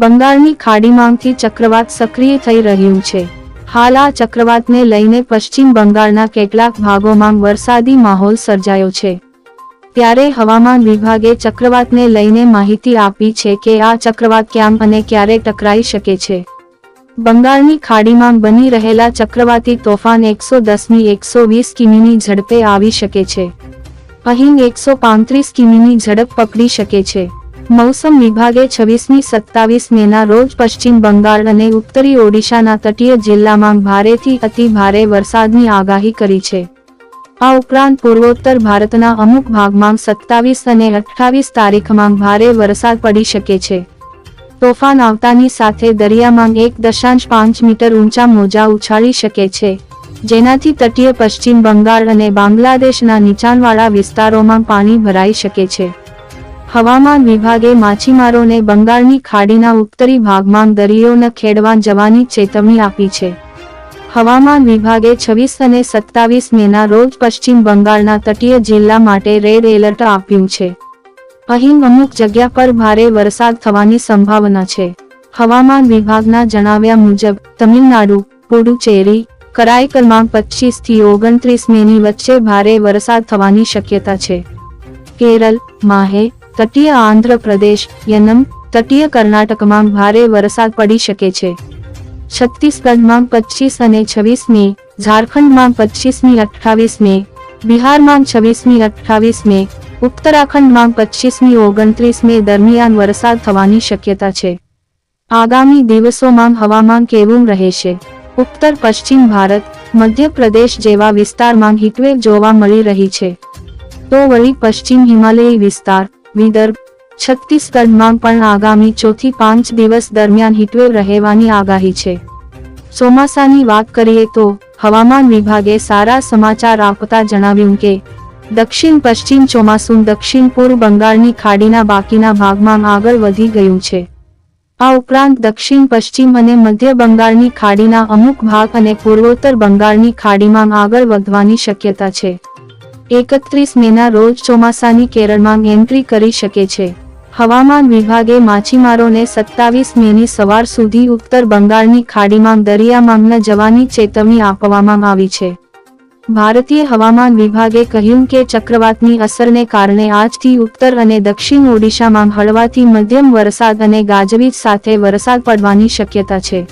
બંગાળની ખાડીમાંથી ચક્રવાત સક્રિય થઈ રહ્યું છે. હાલ આ ચક્રવાતને લઈને પશ્ચિમ બંગાળના કેટલાક ભાગોમાં વરસાદી માહોલ સર્જાયો છે. ત્યારે હવામાન વિભાગે ચક્રવાતને લઈને માહિતી આપી છે કે આ ચક્રવાત ક્યાં અને ક્યારે ટકરાઈ શકે છે. બંગાળની ખાડીમાં બની રહેલા ચક્રવાતી તોફાન એકસો દસની એકસો વીસ કિમીની ઝડપે આવી શકે છે. અહીં એકસો પાંત્રીસ કિમીની ઝડપ પકડી શકે છે. મૌસમ વિભાગે છવ્વીસમી સત્તાવીસ મેના રોજ પશ્ચિમ બંગાળ અને ઉત્તરી ઓડિશાના તટીય જિલ્લામાં ભારેથી અતિ ભારે વરસાદની આગાહી કરી છે. આ ઉપરાંત પૂર્વોત્તર ભારતના અમુક ભાગમાં સત્તાવીસ અને અઠ્ઠાવીસ તારીખમાં ભારે વરસાદ પડી શકે છે. તોફાન આવતાની સાથે દરિયામાં એક દશાંશ પાંચ મીટર ઊંચા મોજા ઉછાળી શકે છે. જેનાથી તટીય પશ્ચિમ બંગાળ અને બાંગ્લાદેશના નીચાણવાળા વિસ્તારોમાં પાણી ભરાઈ શકે છે. હવામાન વિભાગે માછીમારોને બંગાળની ખાડીના ઉત્તરી ભાગમાં દરિયો ખેડવા જવાની ચેતવણી આપી છે. હવામાન વિભાગે છવ્વીસ અને સત્તાવીસ મેના રોજ પશ્ચિમ બંગાળના તટીય જિલ્લા માટે રેડ એલર્ટ આપ્યું છે. અહીં અમુક જગ્યા પર ભારે વરસાદ થવાની સંભાવના છે. હવામાન વિભાગના જણાવ્યા મુજબ, તમિલનાડુ, પુડુચેરી, કરાઈકલમાં પચીસથી ઓગણત્રીસ મેની વચ્ચે ભારે વરસાદ થવાની શક્યતા છે. કેરળ, માહે તટીય આંધ્રપ્રદેશ યનમ, તટીય કર્ણાટકમાં ભારે વરસાદ પડી શકે છે. છત્તીસગઢમાં પચીસ અને છવ્વીસ મે ઝારખંડમાં પચીસમી અઠ્ઠાવીસ મે બિહારમાં છવ્વીસમી અઠ્ઠાવીસ મે ઉત્તરાખંડમાં પચીસમી ઓગણત્રીસ મે દરમિયાન વરસાદ થવાની શક્યતા છે. આગામી દિવસોમાં હવામાન કેવું રહેશે? ઉત્તર, પશ્ચિમ ભારત, મધ્યપ્રદેશ જેવા વિસ્તારમાં હીટવેવ જોવા મળી રહી છે. તો વળી પશ્ચિમ હિમાલયી વિસ્તાર વિદર્ભ. છત્તીસગઢમાં પણ આગામી ચોથી પાંચ દિવસ દરમિયાન હીટવેવ રહેવાની આગાહી છે. ચોમાસાની વાત કરીએ તો હવામાન વિભાગે સારા સમાચાર આપતા જણાવ્યું કે, દક્ષિણ પશ્ચિમ ચોમાસું દક્ષિણ પૂર્વ બંગાળની ખાડીના બાકીના ભાગમાં આગળ વધી ગયું છે. આ ઉપરાંત દક્ષિણ પશ્ચિમ અને મધ્ય બંગાળની ખાડીના અમુક ભાગ અને પૂર્વોત્તર બંગાળની ખાડીમાં આગળ વધવાની શક્યતા છે. એકત્રીસ મેના રોજ ચોમાસાની કેરળમાં એન્ટ્રી કરી શકે છે. હવામાન વિભાગે માછીમારોને સત્તાવીસ મેની સવાર સુધી ઉત્તર બંગાળની ખાડીમાં દરિયામાં જવાની ચેતવણી આપવામાં આવી છે. ભારતીય હવામાન વિભાગે કહ્યું કે ચક્રવાતની અસરને કારણે આજથી ઉત્તર અને દક્ષિણ ઓડિશામાં હળવાથી મધ્યમ વરસાદ અને ગાજવીજ સાથે વરસાદ પડવાની શક્યતા છે.